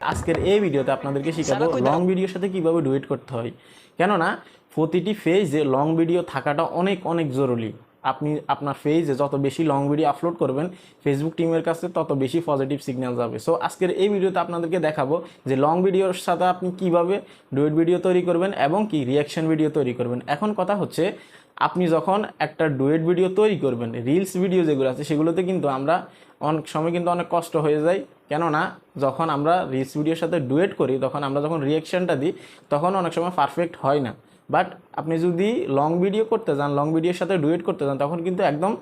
আজকের এই ভিডিওতে আপনাদেরকে শেখাবো লং ভিডিওর সাথে কীভাবে ডুয়েট করতে হয়। কেননা প্রতিটি ফেজে লং ভিডিও থাকাটা অনেক অনেক জরুরি। আপনি আপনার ফেজে যত বেশি লং ভিডিও আপলোড করবেন ফেসবুক টিমের কাছে তত বেশি পজিটিভ সিগন্যাল যাবে। সো আজকের এই ভিডিওতে আপনাদেরকে দেখাবো যে লং ভিডিওর সাথে আপনি কীভাবে ডুয়েট ভিডিও তৈরি করবেন এবং কি রিয়াকশন ভিডিও তৈরি করবেন। এখন কথা হচ্ছে, আপনি যখন একটা ডুয়েট ভিডিও তৈরি করবেন রিলস ভিডিও যেগুলো আছে, সেগুলোতে কিন্তু আমরা অনেক সময় কিন্তু অনেক কষ্ট হয়ে যায় কেননা, যখন আমরা রিলস ভিডিওর সাথে ডুয়েট করি, তখন আমরা যখন রিয়াকশানটা দিই, তখন অনেক সময় পারফেক্ট হয় না। বাট আপনি যদি লং ভিডিও করতে যান লং ভিডিওর সাথে ডুয়েট করতে যান, তখন কিন্তু একদম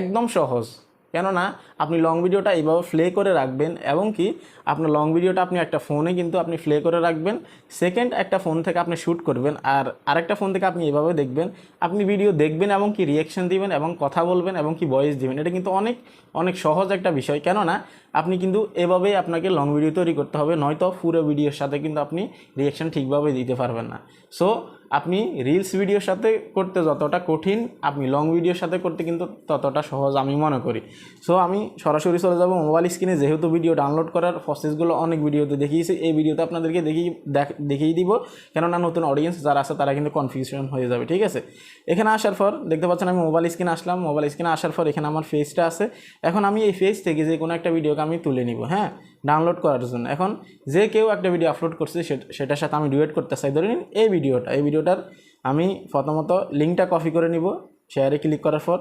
একদম সহজ। কেননা আপনি লং ভিডিওটা এইভাবে প্লে করে রাখবেন এবং কি আপনার লং ভিডিওটা আপনি একটা ফোনে কিন্তু আপনি প্লে করে রাখবেন। সেকেন্ড একটা ফোন থেকে আপনি শ্যুট করবেন আর আরেকটা ফোন থেকে আপনি এভাবে দেখবেন। আপনি ভিডিও দেখবেন এবং কি রিয়াকশন দিবেন এবং কথা বলবেন এবং কি ভয়েস দিবেন। এটা কিন্তু অনেক অনেক সহজ একটা বিষয়। কেননা আপনি কিন্তু এভাবেই আপনাকে লং ভিডিও তৈরি করতে হবে, নয়তো পুরো ভিডিওর সাথে কিন্তু আপনি রিয়াকশন ঠিকভাবে দিতে পারবেন না। সো আপনি রিলস ভিডিওর সাথে করতে যতটা কঠিন, আপনি লং ভিডিওর সাথে করতে কিন্তু ততটা সহজ আমি মনে করি। সো আমি সরাসরি চলে যাব মোবাইল স্ক্রিনে যেহেতু ভিডিও ডাউনলোড করার প্রসেসগুলো অনেক ভিডিওতে দেখিয়েছি, এই ভিডিওতে আপনাদেরকে দেখিয়ে দেখ- দেখিয়ে দিব। কেননা নতুন অডিয়েন্স যারা আছে, তারা কিন্তু কনফিউশন হয়ে যাবে, ঠিক আছে? এখানে আসার পর, দেখতে পাচ্ছেন আমি মোবাইল স্ক্রিনে আসলাম। মোবাইল স্ক্রিনে আসার পর এখানে আমার ফেসটা আছে। এখন আমি এই ফেস থেকে যে কোনো একটা ভিডিওকে আমি তুলে নিব হ্যাঁ? ডাউনলোড করার জন্য। এখন যে কেউ একটা ভিডিও আপলোড করছে সেট- সেটার সাথে আমি ডুয়েট করতে চাই। ধরে নিন এই ভিডিওটা এই ভিডিওটার আমি প্রথমত লিঙ্কটা কপি করে নিব। শেয়ারে ক্লিক করার পর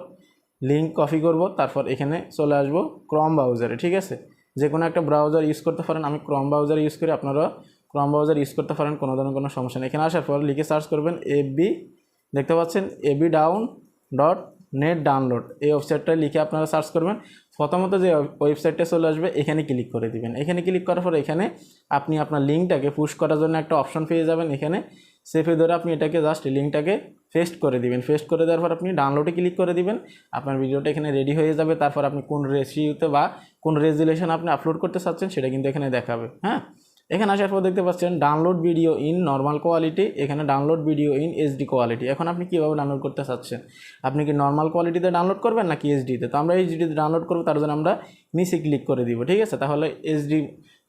লিঙ্ক কপি করব। তারপর এখানে চলে আসব ক্রম ব্রাউজারে ঠিক আছে? যে কোনো একটা ব্রাউজার ইউজ করতে পারেন। আমি ক্রম ব্রাউজার ইউজ করি আপনারা ক্রম ব্রাউজার ইউজ করতে পারেন, কোনো ধরনের কোনো সমস্যা নেই। এখানে আসার পর লিখে সার্চ করবেন এবি দেখতে পাচ্ছেন AB down dot net download. এই ওয়েবসাইটটা লিখে আপনারা সার্চ করবেন। প্রথমত যে ওয়েবসাইটটা চলে আসবে, এখানে ক্লিক করে দিবেন। এখানে ক্লিক করার পর এখানে আপনি আপনার লিঙ্কটাকে পুশ করার জন্য একটা অপশন পেয়ে যাবেন এখানে। সেফে ধরে আপনি এটাকে জাস্ট লিঙ্কটাকে পেস্ট করে দিবেন। পেস্ট করে দেওয়ার পর আপনি ডাউনলোডে ক্লিক করে দিবেন। আপনার ভিডিওটা এখানে রেডি হয়ে যাবে। তারপর আপনি কোন রেসিওতে বা কোন রেজুলেশন আপনি আপলোড করতে চাচ্ছেন সেটা কিন্তু এখানে দেখাবে। হ্যাঁ? এখানে আসার পর দেখতে পাচ্ছেন download video in normal quality এখানে download video in HD quality এখন আপনি কীভাবে ডাউনলোড করতে চাচ্ছেন? আপনি কি নর্মাল কোয়ালিটিতে ডাউনলোড করবেন নাকি এইচডিতে তো? আমরা এইচডিতে ডাউনলোড করব, তার জন্য আমরা নিচে ক্লিক করে দিব, ঠিক আছে? তাহলে এইচডি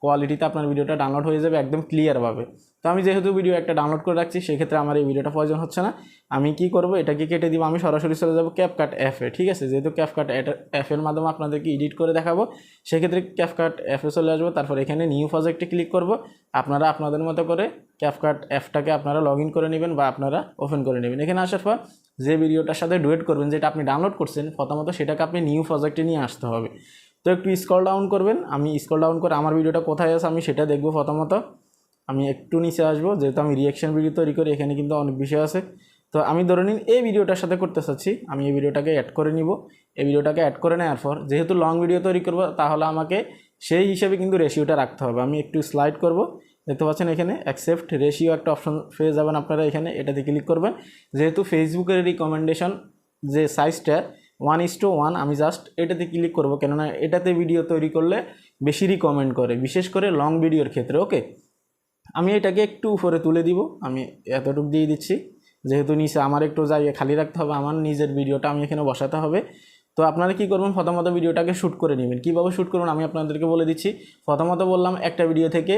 কোয়ালিটিতে আপনার ভিডিওটা ডাউনলোড হয়ে যাবে একদম ক্লিয়ারভাবে তো আমি যেহেতু ভিডিও একটা ডাউনলোড করে রাখছি, সেক্ষেত্রে আমার এই ভিডিওটা প্রয়োজন হচ্ছে না। আমি কি করব? এটাকে কেটে দিব। আমি সরাসরি চলে যাব ক্যাপকাট অ্যাপে ঠিক আছে? যেহেতু ক্যাপকাট অ্যাপের মাধ্যমে আপনাদেরকে এডিট করে দেখাবো, সেক্ষেত্রে ক্যাপকাট অ্যাপে চলে আসব। তারপর এখানে নিউ প্রজেক্টে ক্লিক করব। আপনারা আপনাদের মতো করে ক্যাপকাট অ্যাপটাকে আপনারা লগ করে নেবেন বা আপনারা ওপেন করে নেবেন। এখানে আসার পর যে ভিডিওটার সাথে ডুয়েট করবেন, যেটা আপনি ডাউনলোড করছেন, প্রথমত সেটাকে আপনি নিউ প্রজেক্টে নিয়ে আসতে হবে। তো একটু স্ক্রল ডাউন করবেন। আমি স্কল ডাউন করে আমার ভিডিওটা কোথায় আছে আমি সেটা দেখব প্রথমত। আমি একটু নিচে আসব, যেহেতু আমি রিয়াকশন ভিডিও তৈরি করি, এখানে কিন্তু অনেক বিষয় আছে। তো আমি ধরে নিন, এই ভিডিওটার সাথে করতে চাচ্ছি। আমি এই ভিডিওটাকে অ্যাড করে নিব। এই ভিডিওটাকে অ্যাড করে নেওয়ার পর, যেহেতু লং ভিডিও তৈরি করব, তাহলে আমাকে সেই হিসেবে কিন্তু রেশিওটা রাখতে হবে। আমি একটু স্লাইড করব। দেখতে পাচ্ছেন এখানে অ্যাকসেপ্ট রেশিও একটা অপশন পেয়ে যাবেন আপনারা এখানে। এটাতে ক্লিক করবেন। যেহেতু ফেসবুকের রিকমেন্ডেশন যে সাইজটা ওয়ান ইস টু ওয়ান, আমি জাস্ট এটাতে ক্লিক করব। কেননা এটাতে ভিডিও তৈরি করলে বেশি রিকমেন্ড করে, বিশেষ করে লং ভিডিওর ক্ষেত্রে ওকে আমি এটাকে একটু উপরে তুলে দিব, আমি এতটুকু দিয়ে দিচ্ছি। যেহেতু নিচে আমার একটু জায়গা খালি রাখতে হবে, আমার নিজের ভিডিওটা আমি এখানে বসাতে হবে। তো আপনারা কী করবেন, প্রথমত ভিডিওটাকে শ্যুট করে নেবেন। কীভাবে শ্যুট করবেন, আমি আপনাদেরকে বলে দিচ্ছি। প্রথমত বললাম, একটা ভিডিও থেকে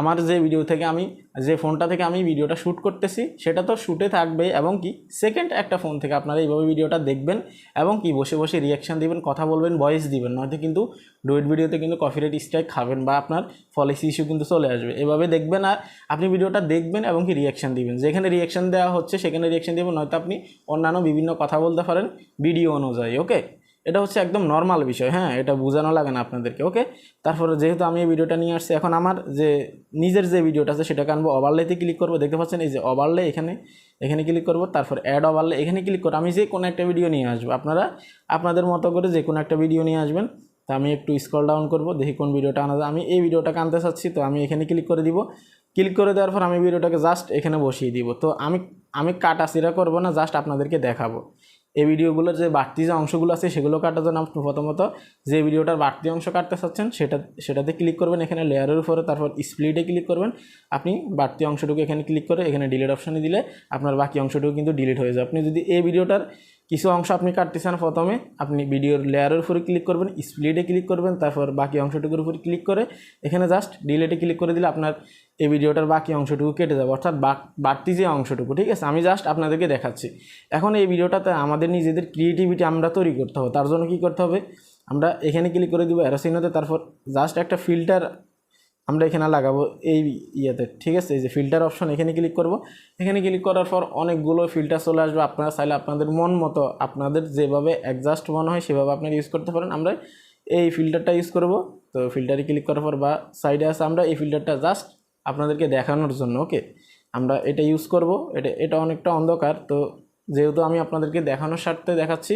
আমার যে ভিডিও থেকে আমি, যে ফোনটা থেকে আমি ভিডিওটা শ্যুট করতেছি, সেটা তো শ্যুটে থাকবে এবং কি সেকেন্ড একটা ফোন থেকে আপনারা এইভাবে ভিডিওটা দেখবেন এবং কি বসে বসে রিয়াকশান দিবেন, কথা বলবেন ভয়েস দিবেন। নয়তো কিন্তু ডুয়েট ভিডিওতে কিন্তু কপিরাইট স্ট্রাইক খাবেন বা আপনার পলিসি ইস্যু কিন্তু চলে আসবে। এভাবে দেখবেন আর আপনি ভিডিওটা দেখবেন এবং কি রিয়াকশান দিবেন। যেখানে রিয়াকশান দেওয়া হচ্ছে, সেখানে রিয়াকশান দেবেন নয়তো আপনি অন্যান্য বিভিন্ন কথা বলতে পারেন ভিডিও অনুযায়ী ওকে এটা হচ্ছে একদম নর্মাল বিষয় হ্যাঁ? এটা বোঝানো লাগে না আপনাদেরকে ওকে তারপরে যেহেতু আমি এই ভিডিওটা নিয়ে আসছি, এখন আমার যে নিজের যে ভিডিওটা আছে সেটাকে আনব ওভারলেতে ক্লিক করব, দেখতে পাচ্ছেন এই যে ওভারলে এখানে এখানে ক্লিক করব, তারপর অ্যাড ওভারলে এখানে ক্লিক করে আমি যে কোনো একটা ভিডিও নিয়ে আসব। আপনারা, আপনাদের মতো করে যে কোনো একটা ভিডিও নিয়ে আসবেন, তো আমি একটু স্ক্রল ডাউন করব, দেখি কোন ভিডিওটা আনা যায়। আমি এই ভিডিওটাকে আনতে চাচ্ছি, তো আমি এখানে ক্লিক করে দিব। ক্লিক করে দেওয়ার পর আমি ভিডিওটাকে জাস্ট এখানে বসিয়ে দিব। তো আমি আমি কাটা সিরা করব না জাস্ট আপনাদেরকে দেখাবো। এই ভিডিওগুলোর যে বাড়তি যে অংশগুলো আছে সেগুলো কাটার জন্য আপনি প্রথমত যে ভিডিওটার বাড়তি অংশ কাটতে চাচ্ছেন, সেটা, সেটাতে ক্লিক করবেন এখানে লেয়ারের উপরে, তারপর স্প্লিটে ক্লিক করবেন। আপনি বাড়তি অংশটুকু এখানে ক্লিক করে এখানে ডিলিট অপশানে দিলে আপনার বাকি অংশটুকু কিন্তু ডিলিট হয়ে যাবে। আপনি যদি এই ভিডিওটার কিছু অংশ আপনি কাটতেছেন প্রথমে, আপনি ভিডিওর লেয়ারের উপরে ক্লিক করবেন স্প্লিটে ক্লিক করবেন, তারপর বাকি অংশটুকুর উপরে ক্লিক করে, এখানে জাস্ট ডিলেটে ক্লিক করে দিলে আপনার এই ভিডিওটার বাকি অংশটুকু কেটে যাবে, অর্থাৎ বাড়তি যে অংশটুকু, ঠিক আছে? আমি জাস্ট আপনাদেরকে দেখাচ্ছি। এখন এই ভিডিওটাতে আমাদের নিজেদের ক্রিয়েটিভিটি আমরা তৈরি করতে হবে, তার জন্য কী করতে হবে? আমরা এখানে ক্লিক করে দিব অ্যারোসিনোতে তারপর জাস্ট একটা ফিল্টার আমরা এখানে লাগাবো এই ইয়েতে, ঠিক আছে? এই যে ফিল্টার অপশন এখানে ক্লিক করব। এখানে ক্লিক করার পর অনেকগুলো ফিল্টার চলে আসবে। আপনারা চাইলে আপনাদের মন মতো, আপনাদের যেভাবে অ্যাডজাস্ট মনে হয় সেভাবে আপনারা ইউজ করতে পারেন। আমরা এই ফিল্টারটা ইউজ করব। তো ফিল্টারে ক্লিক করার পর বা সাইডে আছে, আমরা এই ফিল্টারটা জাস্ট আপনাদেরকে দেখানোর জন্য ওকে আমরা এটা ইউজ করব। এটা এটা অনেকটা অন্ধকার। তো যেহেতু আমি আপনাদেরকে দেখানোর স্বার্থে দেখাচ্ছি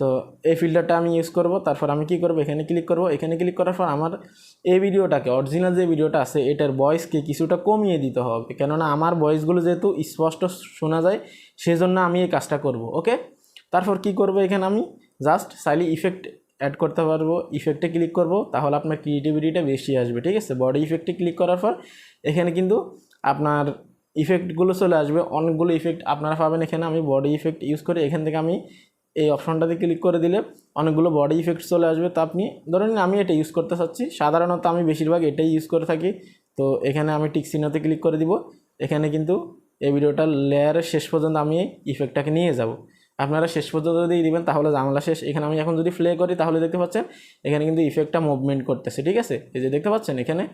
তো এই ফিল্টারটা আমি ইউজ করব, তারপর আমি কি করব? এখানে ক্লিক করব। এখানে ক্লিক করার পর আমার এই ভিডিওটাকে অরিজিনাল যে ভিডিওটা আছে, এটার ভয়েসকে কিছুটা কমিয়ে দিতে হবে। কেননা আমার ভয়েসগুলো যেহেতু স্পষ্ট শোনা যায়, সেজন্য আমি এই কাজটা করব ওকে তারপর কি করব এখানে আমি? জাস্ট চাইলে ইফেক্ট অ্যাড করতে পারব। ইফেক্টে ক্লিক করব, তাহলে আপনার ক্রিয়েটিভিটিটা বেশি আসবে, ঠিক আছে? বডি ইফেক্টে ক্লিক করার পর এখানে কিন্তু আপনার ইফেক্টগুলো চলে আসবে। অনেকগুলো ইফেক্ট আপনারা পাবেন এখানে। আমি বডি ইফেক্ট ইউজ করে এখান থেকে আমি এই অপশনটাতে ক্লিক করে দিলে অনেকগুলো বডি ইফেক্ট চলে আসবে। তো আপনি, ধরুন আমি এটা ইউজ করতে চাচ্ছি, সাধারণত আমি বেশিরভাগ এটাই ইউজ করে থাকি। তো এখানে আমি টিক চিহ্নতে ক্লিক করে দিব। এখানে কিন্তু এই ভিডিওটা লেয়ারের শেষ পর্যন্ত আমি এই ইফেক্টটাকে নিয়ে যাব। আপনারা শেষ পর্যন্ত যদি দিবেন, তাহলে জামলা শেষ। এখানে আমি এখন যদি প্লে করি, তাহলে দেখতে পাচ্ছেন, এখানে কিন্তু ইফেক্টটা মুভমেন্ট করতেছে, ঠিক আছে? এই যে দেখতে পাচ্ছেন এখানে?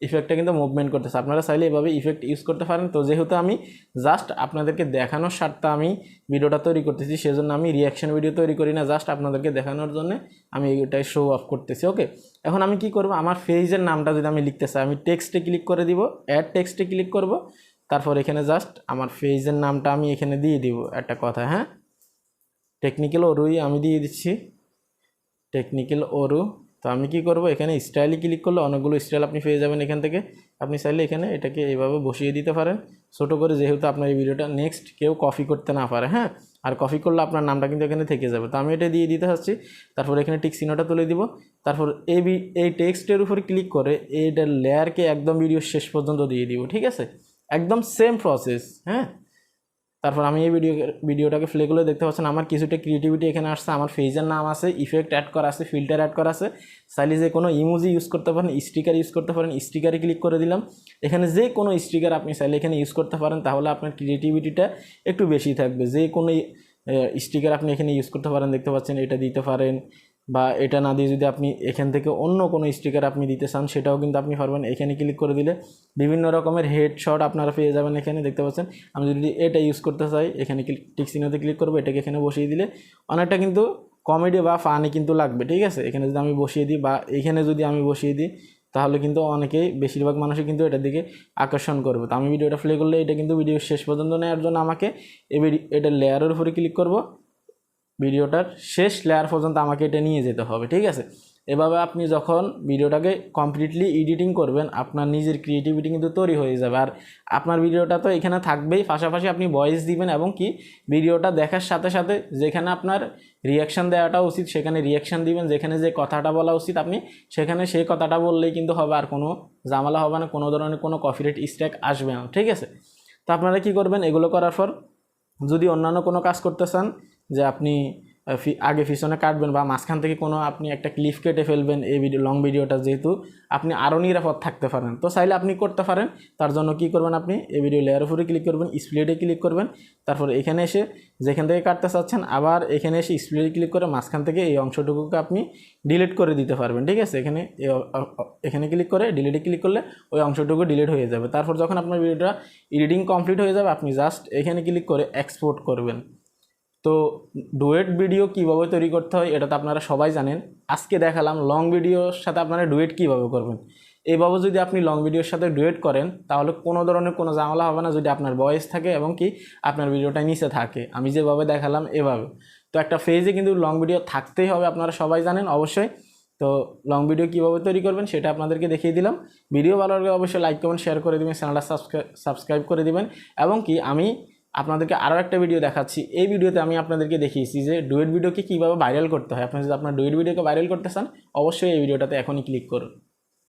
ইফেক্টটা কিন্তু মুভমেন্ট করতেছে। আপনারা চাইলে এভাবে ইফেক্ট ইউজ করতে পারেন। তো যেহেতু আমি জাস্ট আপনাদেরকে দেখানোর স্বার্থে আমি ভিডিওটা তৈরি করতেছি, সেজন্য আমি রিয়াকশন ভিডিও তৈরি করি না জাস্ট আপনাদেরকে দেখানোর জন্য আমি এটাই শো অফ করতেছি ওকে এখন আমি কি করব? আমার ফেজের নামটা যদি আমি লিখতে চাই, আমি টেক্সটে ক্লিক করে দিব অ্যাড টেক্সটে ক্লিক করব, তারপর এখানে জাস্ট আমার ফেজের নামটা আমি এখানে দিয়ে দিব একটা কথা হ্যাঁ? টেকনিক্যাল ওরুই আমি দিয়ে দিচ্ছি। টেকনিক্যাল ওরু তো আমি কি করব? এখানে স্টাইলে ক্লিক করলে অনেকগুলো স্টাইল আপনি পেয়ে যাবেন এখান থেকে। আপনি চাইলে এখানে এটাকে এইভাবে বসিয়ে দিতে পারেন। ছোটো করে যেহেতু আপনার এই ভিডিওটা নেক্সট কেউ কপি করতে না পারে হ্যাঁ? আর কপি করলে আপনার নামটা কিন্তু এখানে থেকে যাবে। তো আমি এটা দিয়ে দিতে চাচ্ছি। তারপর এখানে টিক চিহ্নটা তুলে দিব। তারপর এই এই টেক্সটের উপর ক্লিক করে এইটার লেয়ারকে একদম ভিডিও শেষ পর্যন্ত দিয়ে দিব, ঠিক আছে? একদম সেম প্রসেস হ্যাঁ? তারপর আমি এই ভিডিও ভিডিওটাকে প্লে করলে দেখতে পাচ্ছেন, আমার কিছুটা ক্রিয়েটিভিটি এখানে আসছে, আমার ফেজের নাম আছে ইফেক্ট অ্যাড করা আছে ফিল্টার অ্যাড করা আছে। চাইলে যে কোনো ইমোজি ইউজ করতে পারেন স্টিকার ইউজ করতে পারেন স্টিকারে ক্লিক করে দিলাম। এখানে যে কোনো স্টিকার আপনি চাইলে এখানে ইউজ করতে পারেন, তাহলে আপনার ক্রিয়েটিভিটিটা একটু বেশি থাকবে। যে কোনো স্টিকার আপনি এখানে ইউজ করতে পারেন, দেখতে পাচ্ছেন, এটা দিতে পারেন। বা এটা না দিয়ে যদি আপনি এখান থেকে অন্য কোনো স্টিকার আপনি দিতে চান, সেটাও কিন্তু আপনি পারবেন। এখানে ক্লিক করে দিলে বিভিন্ন রকমের হেডশট আপনারা পেয়ে যাবেন এখানে, দেখতে পাচ্ছেন? আমি যদি এটা ইউজ করতে চাই, এখানে টিক চিহ্নতে ক্লিক করব, এটাকে এখানে বসিয়ে দিলে অনেকটা কিন্তু কমেডি বা ফানি কিন্তু লাগবে, ঠিক আছে? এখানে যদি আমি বসিয়ে দিই বা এখানে যদি আমি বসিয়ে দিই, তাহলে কিন্তু অনেকেই, বেশিরভাগ মানুষই কিন্তু এটার দিকে আকর্ষণ করবে। তো আমি ভিডিওটা প্লে করলে এটা কিন্তু ভিডিও শেষ পর্যন্ত নেওয়ার জন্য আমাকে এই এটা লেয়ারের উপরে ক্লিক করব। ভিডিওটার শেষ লেয়ার পর্যন্ত আমাকে এটা নিয়ে যেতে হবে, ঠিক আছে? এভাবে আপনি যখন ভিডিওটাকে কমপ্লিটলি এডিটিং করবেন, আপনার নিজের ক্রিয়েটিভিটি কিন্তু তৈরি হয়ে যাবে। আর আপনার ভিডিওটা তো এখানে থাকবেই, পাশাপাশি আপনি ভয়েস দিবেন এবং কি ভিডিওটা দেখার সাথে সাথে যেখানে আপনার রিয়াকশান দেওয়াটা উচিত, সেখানে রিয়াকশান দিবেন, যেখানে যে কথাটা বলা উচিত আপনি, সেখানে সেই কথাটা বললেই কিন্তু হবে আর কোনো জামালা হবে না, কোনো ধরনের কোনো কপিরাইট স্ট্রাইক আসবে না, ঠিক আছে? তো আপনারা কী করবেন, এগুলো করার পর যদি অন্যান্য কোনো কাজ করতে চান যে আপনি আগে পিছনে কাটবেন বা মাঝখান থেকে কোনো আপনি একটা ক্লিফ কেটে ফেলবেন এই ভিডিও লং ভিডিওটা যেহেতু, আপনি আরও নিরাপদ থাকতে পারেন। তো চাইলে আপনি করতে পারেন, তার জন্য কি করবেন আপনি, এই ভিডিও লেয়ার উপরে ক্লিক করবেন স্প্লিটে ক্লিক করবেন, তারপর এখানে এসে যেখান থেকে কাটতে চাচ্ছেন, আবার এখানে এসে স্প্লিটে ক্লিক করে মাঝখান থেকে এই অংশটুকুকে আপনি ডিলিট করে দিতে পারবেন, ঠিক আছে? এখানে এখানে ক্লিক করে ডিলিটে ক্লিক করলে ওই অংশটুকু ডিলিট হয়ে যাবে। তারপর যখন আপনার ভিডিওটা এডিটিং কমপ্লিট হয়ে যাবে, আপনি জাস্ট এখানে ক্লিক করে এক্সপোর্ট করবেন। তো ডুয়েট ভিডিও কীভাবে তৈরি করতে হয় এটা তো আপনারা সবাই জানেন। আজকে দেখালাম লং ভিডিওর সাথে আপনারা ডুয়েট কীভাবে করবেন। এইভাবে যদি আপনি লং ভিডিওর সাথে ডুয়েট করেন, তাহলে কোনো ধরনের কোনো ঝামেলা হবে না যদি আপনার ভয়েস থাকে এবং কি আপনার ভিডিওটা নিচে থাকে। আমি যেভাবে দেখালাম এভাবে। তো একটা ফেজে কিন্তু লং ভিডিও থাকতেই হবে, আপনারা সবাই জানেন অবশ্যই। তো লং ভিডিও কীভাবে তৈরি করবেন সেটা আপনাদেরকে দেখিয়ে দিলাম। ভিডিও ভালো লাগলে অবশ্যই লাইক কমেন্ট শেয়ার করে দেবেন চ্যানেলটা সাবস্ক্রাইব করে দেবেন। এবং কি আমি আপনাদেরকে আরও একটা ভিডিও দেখাচ্ছি। এই ভিডিওতে আমি আপনাদেরকে দেখিয়েছি যে ডুয়েট ভিডিওকে কীভাবে ভাইরাল করতে হয়। আপনি যদি আপনার ডুয়েট ভিডিওকে ভাইরাল করতে চান, অবশ্যই এই ভিডিওটাতে এখনই ক্লিক করুন।